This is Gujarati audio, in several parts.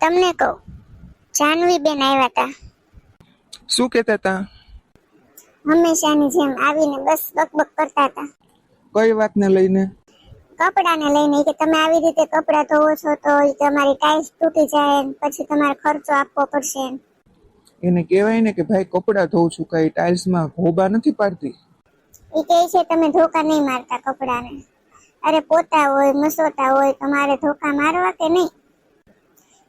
તમને કહું જાનવી બેન આવ્યા હતા શું કહેતા હતા હંમેશાની જેમ આવીને બસ બકબક કરતા હતા કઈ વાતને લઈને? કપડાને લઈને કે તમે આવી રીતે કપડા ધોવો છો તો તમારી ટાઈલ્સ તૂટી જાય પછી તમારે ખર્ચો આપવો પડશે એને કહેવાય ને કે ભાઈ કપડા ધોઉં છું કઈ ટાઇલ્સમાં ઘોબા નથી પાડતી? એ કહે છે તમે ધોકા નહીં મારતા કપડાને. અરે પોતા હોય મસોટા હોય તમારે ધોકા મારવા કે નહીં?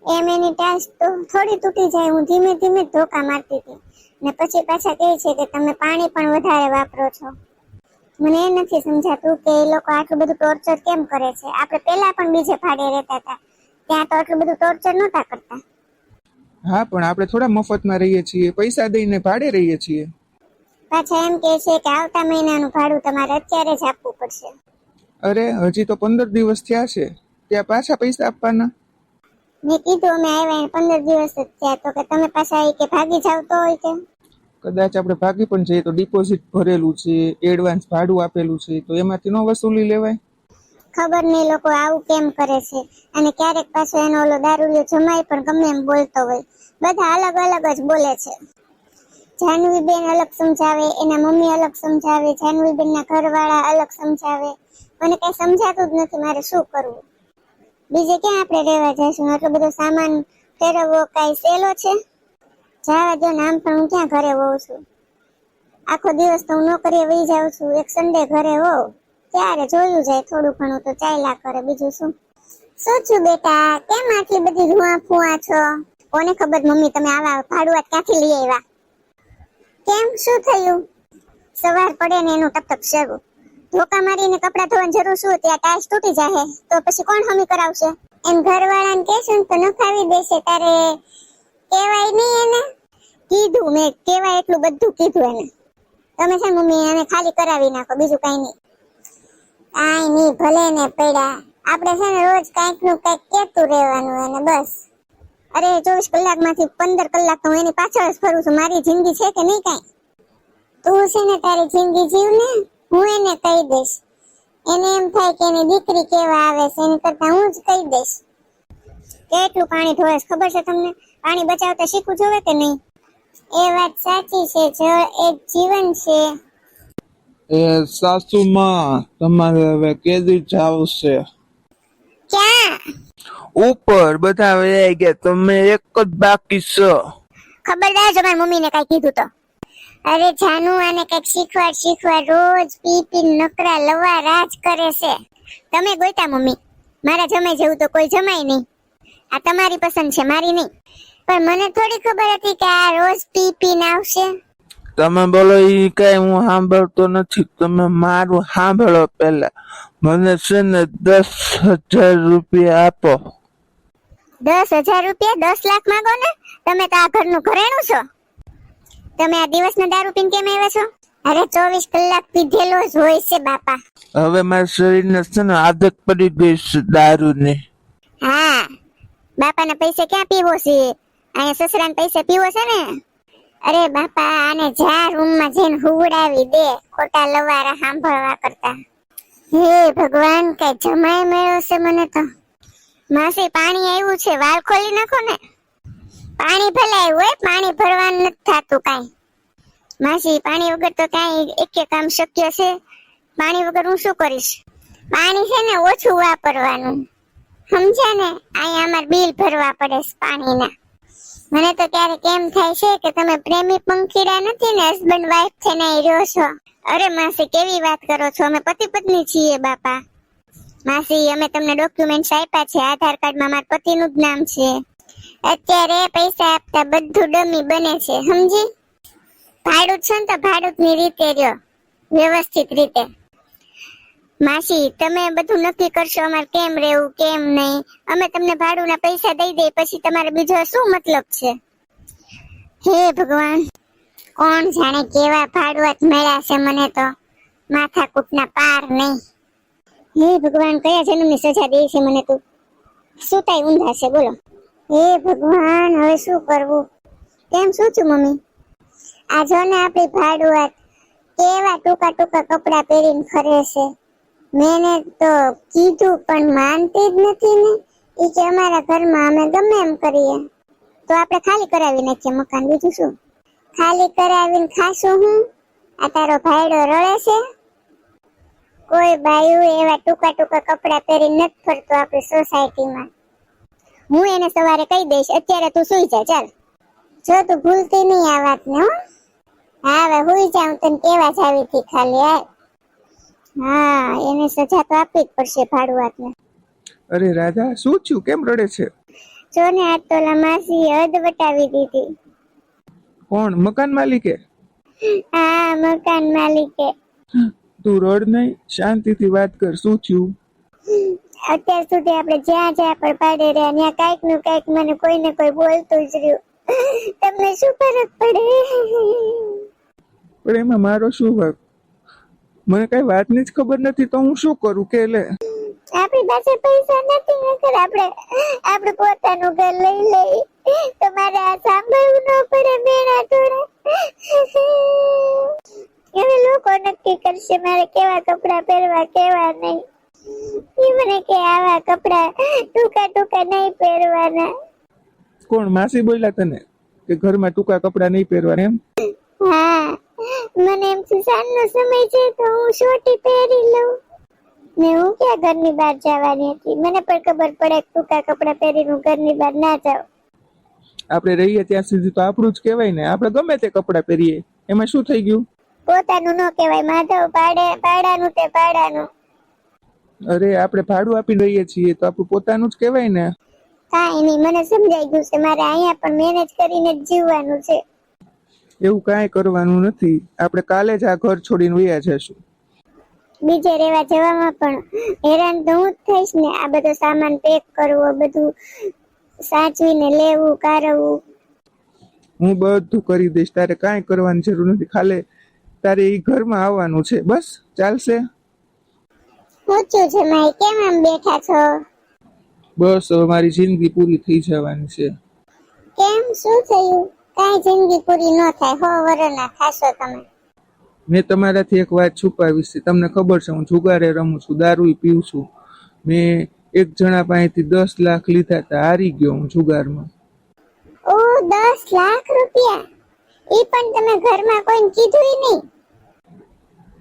એમ એની ટાઈલ્સ તો થોડી તૂટી જાય. હું ધીમે ધીમે ધોકા મારતી હતી. ને પછી પાછા કહે છે કે તમે પાણી પણ વધારે વાપરો છો. મને એ નથી સમજાતું કે એ લોકો આટલું બધું ટોર્ચર કેમ કરે છે? આપણે પહેલા પણ બીજે ભાડે રહેતા હતા. ત્યાં તો આટલું બધું ટોર્ચર નહોતા કરતા. હા પણ આપણે થોડા મફતમાં રહીએ છીએ. પૈસા દઈને ભાડે રહીએ છીએ. પાછા એમ કહે છે કે આવતા મહિનાનું ભાડું તમારે અત્યારે જ આપવું પડશે. અરે હજી તો પંદર દિવસ થયા છે. ત્યાં પાછા પૈસા આપવાના? મેં કીધું અમે આવ્યા પંદર દિવસ જ થયા. તો કે તમે પાછા એ કે ભાગી જાવ તો હોય કે? કદાચ આપણે ભાગી પણ જઈએ તો ડિપોઝિટ ભરેલું છે એડવાન્સ ભાડું આપેલું છે તો એમાંથી નો વસૂલી લેવાય? ખબર નહીં લોકો આવું કેમ કરે છે. અને ક્યારેક પાછો એનો ઓલો દારૂલિયો જમાય પણ ગમે એમ બોલતો હોય. બધા અલગ અલગ જ બોલે છે. જાનવી બેન અલગ સમજાવે એના મમ્મી અલગ સમજાવે જાનવી બેનના ઘરવાળા અલગ સમજાવે. મને કઈ સમજાતું જ નથી મારે શું કરવું. બીજે ક્યાં આપણે રહેવા જઈશું? આટલો બધો સામાન ફેરવવો કાંઈ સહેલો છે? જવા દો નામ પણ હું ક્યાં ઘરે હોઉં છું? આખો દિવસ તો હું નોકરીએ વહી જાઉં છું. એક સન્ડે ઘરે હોઉં. ત્યારે જોયું જાય? થોડું ઘણું તો ચાલ્યા કરે. બીજું શું? શું છું બેટા? કેમ આટલી બધી રૂઆ ફૂઆ છો? કોને ખબર? મમ્મી, તમે આવા ભાડુઆત ક્યાંથી લઈ આવ્યા? કેમ? શું થયું? સવાર પડે ને એનું ટપ ટપ શરૂ. ધોકા મારીને કપડાં ધોવાની જરૂર શું ત્યાં ટાઈસ તૂટી જાહે. તો પછી કોણ હમી કરાવશે? એમ ઘરવાળાને કહેશું તો નખાવી દેશે. તારે કહેવાય નહીં એને. કીધું મેં. કહેવાય એટલું બધું કીધું એને. તમે છે મમ્મી, એને ખાલી કરાવી નાખો. બીજું કઈ નહીં. કાંઈ નહીં, ભલે ને પડ્યા. આપણે છે ને રોજ કાંઈકનું કાંઈક કહેતું રહેવાનું અને બસ. અરે, ચોવીસ કલાકમાંથી પંદર કલાક તો હું એની પાછળ જ ફરું છું. મારી જિંદગી છે કે નહીં કાંઈ? તું છે ને તારી જિંદગી જીવ ને હું એને કહી દઈશ. એને એમ થાય કે એની દીકરી કેવા આવે છે એની કરતા હું જ કહી દઈશ. કેટલું પાણી ઢોળે ખબર છે તમને? પાણી બચાવતા શીખવું જોવે કે નહીં? એ વાત સાચી છે જળ એક જીવન છે. એ સાસુમાં તમારે હવે કેદી જાવ છે ક્યાં? ઉપર બધા વહી ગયા તમે એક જ બાકી છો. ખબરદાર જો મારી મમ્મીને કઈ કીધું તો. અરે જાનુ આને કંઈક શીખવાડ શીખવાડ. રોજ પી પી નકરા લવા રાજ કરે છે. તમે ગોઈતા મમ્મી. મારા જમાઈ જેવું તો કોઈ જમાય નહીં. આ તમારી પસંદ છે મારી નહીં. પણ મને થોડી ખબર હતી કે આ રોજ પી પીને આવશે. તમે બોલો એ કઈ હું સાંભળતો નથી. તમે મારું સાંભળો પેલા મને છે ને દસ હજાર રૂપિયા આપો. દસ હજાર રૂપિયા દસ લાખ માંગો ને? તમે તો આ ઘરનું ઘરેણું છો. તમે આ દિવસના દારૂ પીને કેમ આવ્યા છો? અરે ચોવીસ કલાક પીધેલો જ હોય છે બાપા. હવે મારા શરીરને છે ને આદત પડી ગઈ છે દારૂની. હા. બાપાના પૈસે ક્યાં પીવો છે? અહીંયા સસરાના પૈસે પીવો છે ને? અરે બાપા આને જા રૂમમાં જઈને હુવડાવી દે. ખોટા લવારા સાંભળવા કરતા. હે ભગવાન કઈ જમાઈ મેળવશે છે મને તો. માસી પાણી આવ્યું છે વાલ ખોલી નાખો ને. પાણી ભલાય હોય, પાણી ભરવાનું નથી થતું કાંઈ. માસી, પાણી વગર તો કાંઈ એક કામ શક્ય છે? પાણી વગર હું શું કરીશ? પાણી છે ને ઓછું વાપરવાનું. સમજ્યા ને? અહીંયા અમારે બિલ ભરવા પડે છે પાણીના. મને તો ક્યારેક એમ થાય છે કે તમે પ્રેમી પંખીડા નથી ને હસબન્ડ વાઈફ થઈને ને રહ્યો છો? અરે માસી, કેવી વાત કરો છો? અમે પતિ પત્ની છીએ, બાપા. માસી, અમે તમને ડોક્યુમેન્ટ્સ આપ્યા છે. આધાર કાર્ડમાં મારા પતિનું જ નામ છે. અત્યારે પૈસા આપતા બધું ડમી બને છે, સમજી? ભાડું છે ને તો ભાડુતની રીતે રહ્યો, વ્યવસ્થિત રીતે. માસી, તમે બધું નક્કી કરશો અમારે કેમ રહેવું, કેમ નહીં? અમે તમને ભાડુના પૈસા દઈ દઈએ, પછી તમારે બીજો શું મતલબ છે? હે ભગવાન, કોણ જાણે કેવા ભાડુઆત મળ્યા છે મને તો. માથાકૂટના પાર નહીં. હે ભગવાન, કયા જન્મની સજા દે છે મને તું? સુતાય ઊંધા છે, બોલો. હે ભગવાન, હવે શું કરવું? કેમ શું છું, મમ્મી? આ જો ને આપણી ભાડુઆત કેવા ટૂંકા ટૂંકા કપડાં પહેરીને ફરે છે. મેને તો કીધું, પણ માનતી જ નથી ને. એ કે અમારા ઘરમાં અમે ગમે એમ કરીએ. તો આપણે ખાલી કરાવી નાખીએ મકાન, બીજું શું? ખાલી કરાવીને ખાશું હું? આ તારો ભાઈડો રડે છે? કોઈ બાયું એવા ટૂંકા ટૂંકા કપડાં પહેરી નથી ફરતો આપણી સોસાયટીમાં હું એને સવારે કહી દઈશ અત્યારે તું સુઈ જા ચાલ. જો તું ભૂલતી નહીં આ વાતને હો. હા હવે હુઈ જાઉં તને કેવા જ આવી હતી ખાલી આ હા એને સજા તો આપવી જ પડશે ભાડુઆતને અરે રાધા શું થયું? કેમ રડે છે? જો ને આ તોલા માસી હદ વટાવી દીધી. કોણ? મકાન માલિકે? હા મકાન માલિકે. તું રડ નહીં શાંતિથી વાત કર શું થયું? અત્યાર સુધી આપણે જ્યાં જ્યાં પણ પાડે રહ્યા ત્યાં કાંઈકનું કાંઈક મને કોઈ ને કોઈ બોલતું જ રહ્યું. તમને શું ફરક પડે? પણ એમાં મારો શું વાક મને કઈ વાતની જ ખબર નથી તો હું શું કરું કે લે આપણી પાસે પૈસા નથી નકર આપણે આપણે પોતાનું ઘર લઈ લઈ તમારે આ સાંભળવું ન પડે બેડા થોડા હવે લોકો નક્કી કરશે મારે કેવા કપડા પહેરવા કેવા નહીં. મને કે આવા કપડા ટૂંકા ટૂંકા નહીં પહેરવાના. કોણ માસી બોલ્યા તને? કે ઘરમાં ટૂંકા કપડા નહીં પહેરવાના એમ? હા મને એમ છે સાંજનો સમય છે તો હું શોટી પહેરી લઉં. ને હું ક્યાં ઘરની બહાર જવાની હતી? મને પણ ખબર પડે ટૂંકા કપડા પહેરીને હું ઘરની બહાર ના જાઉં. આપણે રહીએ ત્યાં સુધી તો આપણું જ કહેવાય ને. આપણે ગમે તે કપડા પહેરીએ. એમાં શું થઈ ગયું? પોતાનું ન કહેવાય. માધવ પાડે પાડાનું તે પાડાનું. અરે આપણે ભાડું આપી રહીએ છીએ તો આપણું પોતાનું જ કહેવાય ને. કાંઈ નહીં મને સમજાઈ ગયું છે મારે અહીંયા પણ મેનેજ કરીને જ જીવવાનું છે. એવું કાંઈ કરવાનું નથી. આપણે કાલે જ આ ઘર છોડીને વયા જશું. બીજે રહેવા જવામાં પણ હેરાન તો હું જ થઈશ ને આ બધો સામાન પેક કરવો બધું સાચવીને લેવું કારવવું. હું બધું કરી દઈશ તારે કાંઈ કરવાની જરૂર નથી. ખાલી તારે એ ઘરમાં આવવાનું છે બસ ચાલશે. પૂછ્યું છે માઈ કેમ આમ બેઠા છો? બસ હવે મારી જિંદગી પૂરી થઈ જવાની છે. કેમ? શું થયું? કાંઈ જિંદગી પૂરી ન થાય. હો વરના ખાશો તમે. મેં તમારાથી એક વાત છુપાવી છે તમને ખબર છે હું જુગારે રમું છું દારૂ પીઉં છું. મેં એક જણા પાસેથી દસ લાખ લીધા હતા હારી ગયો હું જુગારમાં. ઓ દસ લાખ રૂપિયા? એ પણ તમે ઘરમાં કોઈને કીધું નહીં?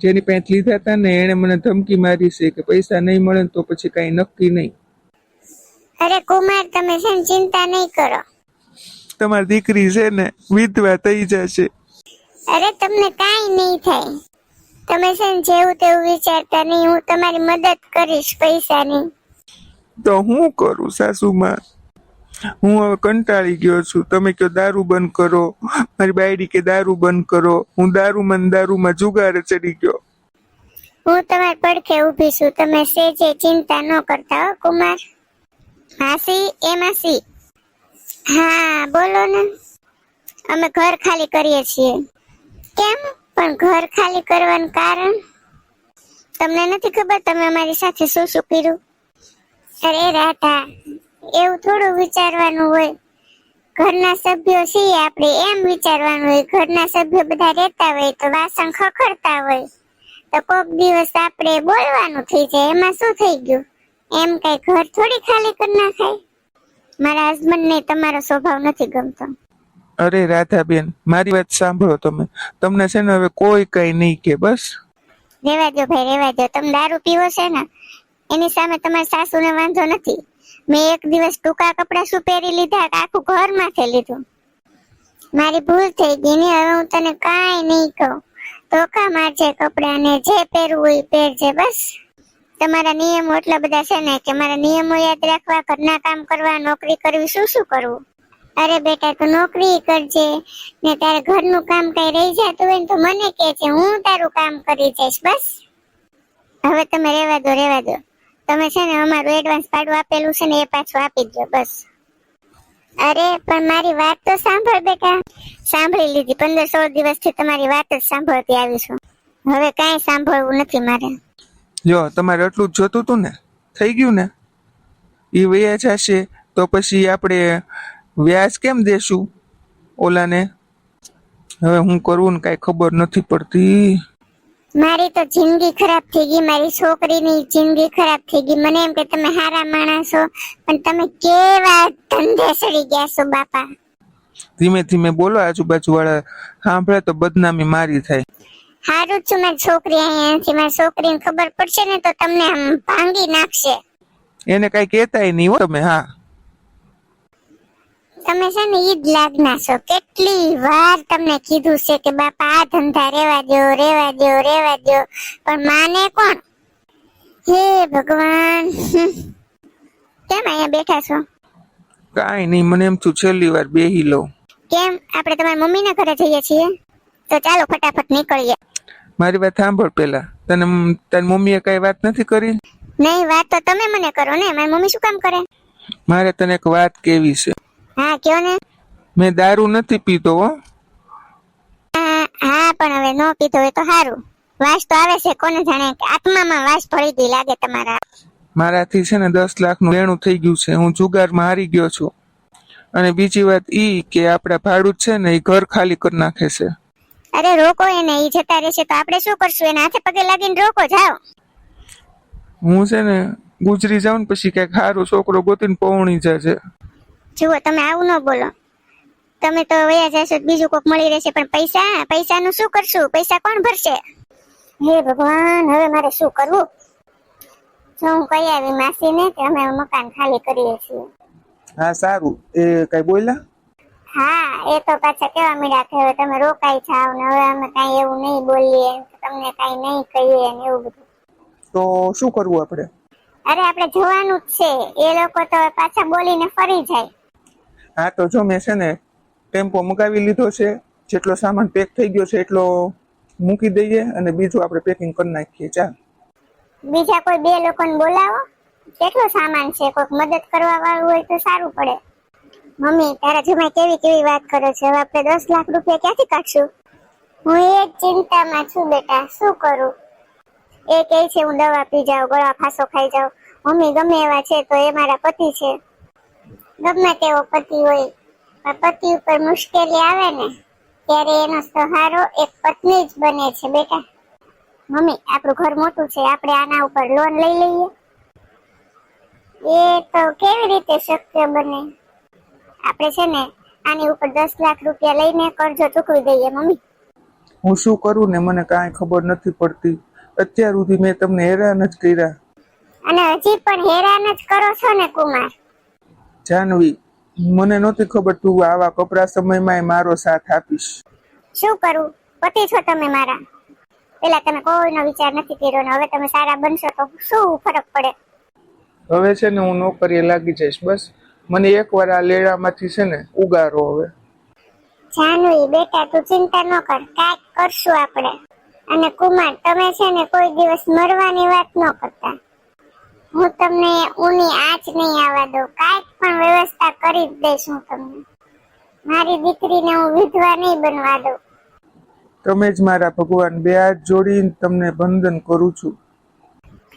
જેની પાસે લીધા હતા ને એણે મને ધમકી મારી છે કે પૈસા નહીં મળે તો પછી કાંઈ નક્કી નહીં. અરે કુમાર તમે છે ને ચિંતા નહીં કરો. તમારી દીકરી છે ને વિધવા થઈ જશે. અરે તમને કાંઈ નહીં થાય. તમે છે ને જેવું તેવું વિચારતા નહીં હું તમારી મદદ કરીશ પૈસાની. તો હું કરું સાસુમાં? હું હવે કંટાળી ગયો છું. તમે કયો દારૂ બંધ કરો. મારી બાયડી કે, દારૂ બંધ કરો. હું દારૂ મન દારૂમાં જુગારે ચડી ગયો. હું તમારી પડખે ઊભી છું. તમે સેજે ચિંતા ન કરતા હો, કુમાર. માસી એ માસી? હા, બોલો ને. અમે ઘર ખાલી કરીએ છીએ. કેમ? પણ ઘર ખાલી કરવાનું કારણ? તમને નથી ખબર? તમે અમારી સાથે શું શું કર્યું? અરે, રાધા. એવું થોડું વિચારવાનું હોય. ઘરના સભ્યો છીએ આપણે એમ વિચારવાનું હોય. ઘરના સભ્યો બધા રહેતા હોય તો વાસણ ખખડતા હોય. તો કોક દિવસ આપણે બોલવાનું થઈ જાય એમાં શું થઈ ગયું? એમ કઈ ઘર થોડી ખાલી કરી નાખાય? મારા હસબન્ડ ને તમારો સ્વભાવ નથી ગમતો. અરે રાધાબેન મારી વાત સાંભળો તમે. તમને છે ને હવે કોઈ કઈ નહીં કે બસ? રેવા દો ભાઈ રેવા દો તમે દારૂ પીવો છે ને એની સામે તમારી સાસુને વાંધો નથી. મેં એક દિવસ ટૂંકા કપડા શું પહેરી લીધા આખું ઘર માથે લીધું. મારી ભૂલ થઈ ગઈ ને હવે હું તને કાંઈ નહીં કહું. ધોકા મારજે કપડાને જે પહેરવું એ પહેરજે બસ. તમારા નિયમો એટલા બધા છે ને કે મારા નિયમો યાદ રાખવા, ઘરના કામ કરવા, નોકરી કરવી, શું શું કરવું? અરે બેટા, તું નોકરી કરજે ને તારે ઘરનું કામ કઈ રહી જતું હોય તો મને કે છે હું તારું કામ કરી જઈશ બસ. હવે તમે રેવા દો રેવા દો. તમે છે ને અમારું એડવાન્સ ભાડું આપેલું છે ને એ પાછું આપી દો બસ. અરે, પણ મારી વાત તો સાંભળ બેટા. સાંભળી લીધી. પંદર સોળ દિવસથી તમારી વાત જ સાંભળતી આવી છું. હવે કાંઈ સાંભળવું નથી મારે. જો, તમારે એટલું જ જોતું હતું ને, થઈ ગયું ને? એ વ્યાજ હશે તો પછી આપણે વ્યાજ કેમ દેશું? ઓલાને? હવે હું કરવું ને કાંઈ ખબર નથી પડતી. મારી તો જિંદગી ખરાબ થઈ ગઈ મારી છોકરીની જિંદગી ખરાબ થઈ ગઈ. મને એમ કે તમે હારા માણસ છો પણ તમે કેવા ધંધે સડી ગયા છો બાપા? ધીમે ધીમે બોલો આજુબાજુ વાળા સાંભળે તો બદનામી મારી થાય. હારું છું મારી છોકરી અહીંયા નથી. મારી છોકરીને ખબર પડશે ને તો તમને આમ ભાંગી નાખશે. એને કઈ કહેતાય નહીં હો તમે હા. તમે છે ને ઈદ લાગના છો. કેટલી વાર તમને કીધું છે કે બાપા આ ધંધા રેવા દો રેવા દો રેવા દો પણ માને કોણ? હે ભગવાન. કેમ અહીંયા બેઠા છો? કાઈ નહીં મને એમ છું છેલ્લી વાર બેહી લો કેમ? આપણે તમારી મમ્મીના ઘરે જઈએ છીએ. તો ચાલો ફટાફટ નીકળીએ. મારી વાત સાંભળ પેલા તને તારી મમ્મીએ કઈ વાત નથી કરી? નહીં વાત તો તમે મને કરો ને. મારી મમ્મી શું કામ કરે? મારે તને એક વાત કેવી છે. હા કયો ને? મેં દારૂ નથી પીતો હો. હા પણ હવે નો પીતો હોય તો સારું વાસ તો આવે છે કોને જાણે? આત્મામાં વાસ ભળી ગઈ લાગે તમારા. મારાથી છે ને દસ લાખનું લેણું થઈ ગયું છે હું જુગારમાં હારી ગયો છું. અને બીજી વાત ઈ કે આપડા ભાડું છે ને એ ઘર ખાલી કરી નાખે છે. અરે રોકો એને ઈ જતા રહેશે તો આપણે શું કરશું? એના હાથે પગે લાગીને રોકો જાઓ. હું છે ને ગુજરી જાઉં ને પછી કંઈક સારો છોકરો ગોતીને પૌણી જશે જુઓ તમે આવું ન બોલો. તમે તો વયા જશો તો બીજું કોક મળી રહેશે પણ પૈસા પૈસાનું શું કરશું? પૈસા કોણ ભરશે? હે ભગવાન હવે મારે શું કરવું? જો હું કહી આવી માસીને કે અમે મકાન ખાલી કરીએ છીએ. હા સારું. એ કઈ બોલ્યા? હા એ તો પાછા કેવા મીડા કે હવે તમે રોકાઈ જાવ ને હવે અમે કઈ એવું નહીં બોલીએ તમને કાઈ નહીં કહીએ ને એવું બધું. તો શું કરવું આપણે? અરે આપણે જવાનું જ છે. એ લોકો તો પાછા બોલીને ફરી જાય. હા, તો જો મેં છે ને ટેમ્પો મગાવી લીધો છે, જેટલો સામાન પેક થઈ ગયો છે, એટલો મૂકી દઈએ અને બીજું આપણે પેકિંગ કરી નાખીએ. ચાલ. બીજા કોઈ બે લોકોને બોલાવો. કેટલો સામાન છે? કોઈક મદદ કરવા વાળું હોય તો સારું પડે. મમ્મી, તારા જમાઈ કેવી કેવી વાત કરે છે? હવે આપણે દસ લાખ રૂપિયા ક્યાંથી કાઢશું? હું એ ચિંતામાં છું બેટા. શું કરું? એ કહે છે, હું દવા પી જાઉં, ગળા ફાંસો ખાઈ જાઉં. મમ્મી, ગમે એવા છે તો એ મારા પતિ છે. ગમે તેવો પતિ હોય. પતિ ઉપર મુશ્કેલી આવે ને ત્યારે એનો સહારો એક પત્ની જ બને છે બેટા. મમ્મી આપણું ઘર મોટું છે આપણે આના ઉપર લોન લઈ લઈએ. એ તો કેવી રીતે શક્ય બને? આપણે છે ને આની ઉપર દસ લાખ રૂપિયા લઈને કરજો ચૂકવી દઈએ મમ્મી. હું શું કરું ને મને કાંઈ ખબર નથી પડતી. અત્યાર સુધી મેં તમને હેરાન જ કર્યા. અને હજી પણ હેરાન જ કરો છો ને કુમાર. જાનવી. મને નહોતી ખબર તું આવા કપરા સમયમાં મારો સાથ આપીશ. શું કરું? પતિ છો તમે મારા. પેલા તમે કોઈનો વિચાર નથી કર્યો ને હવે તમે સારા બનશો તો શું ફરક પડે? હવે છે ને હું નોકરીએ લાગી જઈશ બસ. મને એકવાર આ લેડામાંથી છે ને ઉગારો હવે. જાનવી બેટા તું ચિંતા ન કર. કાંઈક કરશું આપણે. અને કુમાર તમે છે ને કોઈ દિવસ મરવાની વાત ન કરતા. હું તમને ઊની આંચ નહીં આવવા દઉં. કાંઈક પણ વ્યવસ્થા કરી જ દઈશ હું તમને. મારી દીકરીને હું વિધવા નહીં બનવા દઉં. તમે જ મારા ભગવાન બે હાથ જોડીને તમને બંધન કરું છું.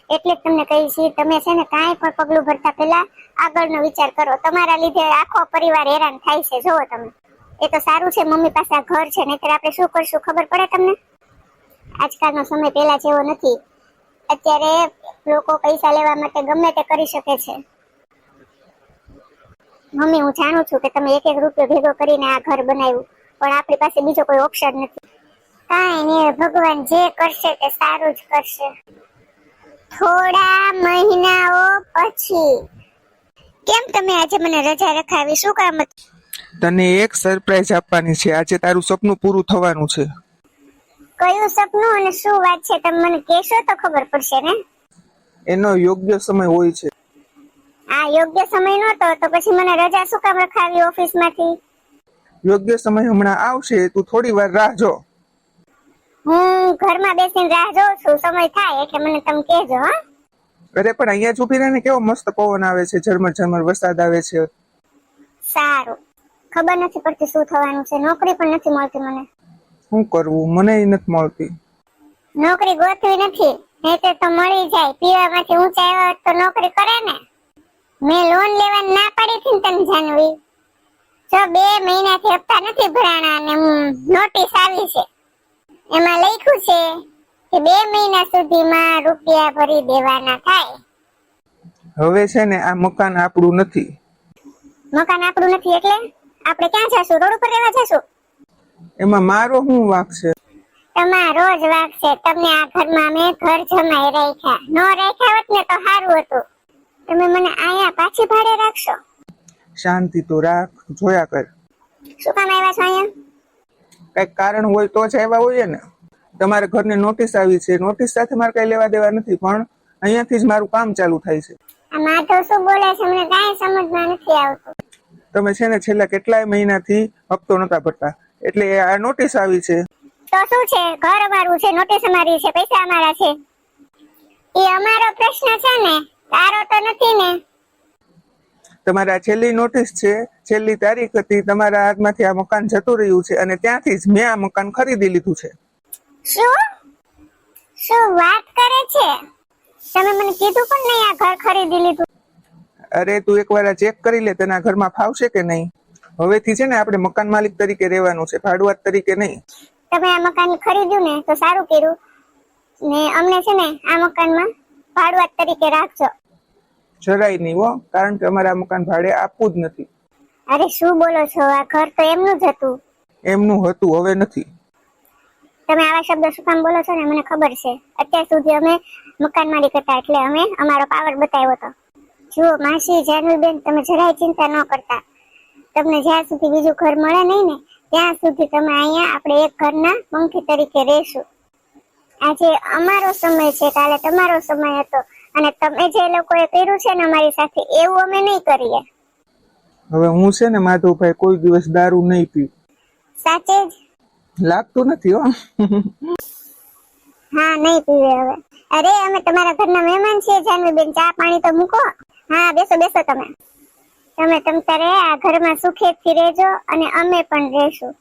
એટલે તમને કહી છે તમે છે ને કાંઈ પણ પગલું ભરતા પહેલા આગળનો વિચાર કરો. તમારા લીધે આખો પરિવાર હેરાન થાય છે. જોવો તમે. એ તો સારું છે મમ્મી પાસે આ ઘર છે નહીતર આપણે શું કરશું? ખબર પડે તમને? આજકાલનો સમય પહેલા જેવો નથી. અત્યારે લોકો પૈસા લેવા માટે ગમે તે કરી શકે છે. મમ્મી, હું જાણું છું કે તમે એક એક રૂપિયો ભેગો કરીને આ ઘર બનાવ્યું, પણ આપણી પાસે બીજો કોઈ ઓપ્શન નથી. કાંઈ નહીં ભગવાન જે કરશે તે સારું જ કરશે. થોડા મહિનાઓ પછી. કેમ તમે આજે મને રજા રખાવી? શું કામ? તને એક સરપ્રાઈઝ આપવાની છે. આજે તારું સપનું પૂરું થવાનું છે. કયું સપનું અને શું વાત છે તમે મને કહેશો તો ખબર પડશે ને? એનો યોગ્ય સમય હોય છે. આ યોગ્ય સમય નહોતો તો પછી મને રજા શું કામ રખાવી ઓફિસમાંથી? યોગ્ય સમય હમણાં આવશે તું થોડી વાર રાહ જો. હું ઘરમાં બેસીને રાહ જોઉં છું સમય થાય એટલે મને તમે કહેજો હા? અરે પણ અહીંયા જ ઊભી રહે ને કેવો મસ્ત પવન આવે છે ઝરમર ઝરમર વરસાદ આવે છે. સારું. ખબર નથી પડતી શું થવાનું છે નોકરી પણ નથી મળતી મને. શું કરવું? મને નથી મળતી. નોકરી ગોતવી નથી. નહીતર તો મળી જાય. પીવામાંથી ઊંચા આવ્યા તો નોકરી કરે ને. મેં લોન લેવાની ના પાડી હતી તને જાનવી. જો બે મહિનાથી હપ્તા નથી ભરાણા અને નોટિસ આવી છે. એમાં લખ્યું છે કે બે મહિના સુધીમાં રૂપિયા ભરી દેવાના થાય. હવે છે ને આ મકાન આપણું નથી. મકાન આપણું નથી એટલે આપણે ક્યાં જશું? રોડ ઉપર રહેવા જશું? એમાં મારો શું વાંક છે? તમારો જ વાક છે. તમને આ ઘરમાં મેં ઘર જમાઈ રાખ્યા. નો રાખ્યા હોત ને તો સારું હતું. તમે મને અહીંયા પાછી ભાડે રાખશો? શાંતિ તો રાખ જોયા કર. શું કામ આવ્યા છો અહીંયા? કંઈક કારણ હોય તો જ આવ્યા હોઈએ ને. તમારે ઘરની નોટિસ આવી છે. નોટિસ સાથે મારે કઈ લેવા દેવા નથી પણ અહીંયાથી જ મારું કામ ચાલુ થાય છે. આ માધવ શું બોલે છે? મને કાંઈ સમજમાં નથી આવતું. તમે છે ને છેલ્લા કેટલાય મહિનાથી હપ્તો નતા ભરતા. એટલે આ નોટિસ આવી છે. તો શું છે? ઘર અમારું છે નોટિસ અમારી છે પૈસા અમારા છે. એ અમારો પ્રશ્ન છે ને તારો તો નથી ને. તમારા છેલ્લી નોટિસ છે છેલ્લી તારીખ હતી તમારા હાથમાંથી આ મકાન જતું રહ્યું છે અને ત્યાંથી જ મેં આ મકાન ખરીદી લીધું છે. શું? શું વાત કરે છે? તમે મને કીધું પણ નહીં આ ઘર ખરીદી લીધું. અરે તું એકવાર ચેક કરી લે તના ઘરમાં ફાવશે કે નહીં? હવેથી છે ને આપણે મકાન માલિક તરીકે રહેવાનું છે ભાડુઆત તરીકે નહીં. તમે આ મકાન ખરીદ્યું ને તો સારું કર્યું. ને અમને છે ને આ મકાનમાં ભાડુઆત તરીકે રાખજો. જરાય નહીં હો કારણ કે અમારે આ મકાન ભાડે આપવું જ નથી. અરે શું બોલો છો? આ ઘર તો એમનું જ હતું. એમનું હતું હવે નથી. તમે આવા શબ્દો શું કામ બોલો છો ને? મને ખબર છે. અત્યાર સુધી અમે મકાન માલિક હતા એટલે અમે અમારો પાવર બતાવ્યો હતો. જુઓ માસી જાનવીબેન તમે જરાય ચિંતા ન કરતા. તમને જ્યાં સુધી બીજું ઘર મળે નહીં ને ત્યાં સુધી તમે અહીંયા આપણે એક ઘરના પંખી તરીકે રહેશું. આજે અમારો સમય છે કાલે તમારો સમય હતો. અને તમે જે લોકોએ કર્યું છે ને અમારી સાથે એવું અમે નહીં કરીએ. હવે હું છે ને માધવભાઈ કોઈ દિવસ દારૂ નહીં પીવું સાચે જ? લાગતું નથી હો. હા નહીં પીવે હવે. અરે અમે તમારા ઘરના મહેમાન છીએ જાનવીબેન ચા પાણી તો મૂકો. હા બેસો બેસો તમે. તમે તમ તારે આ ઘરમાં સુખેથી રહેજો અને અમે પણ રહેશું.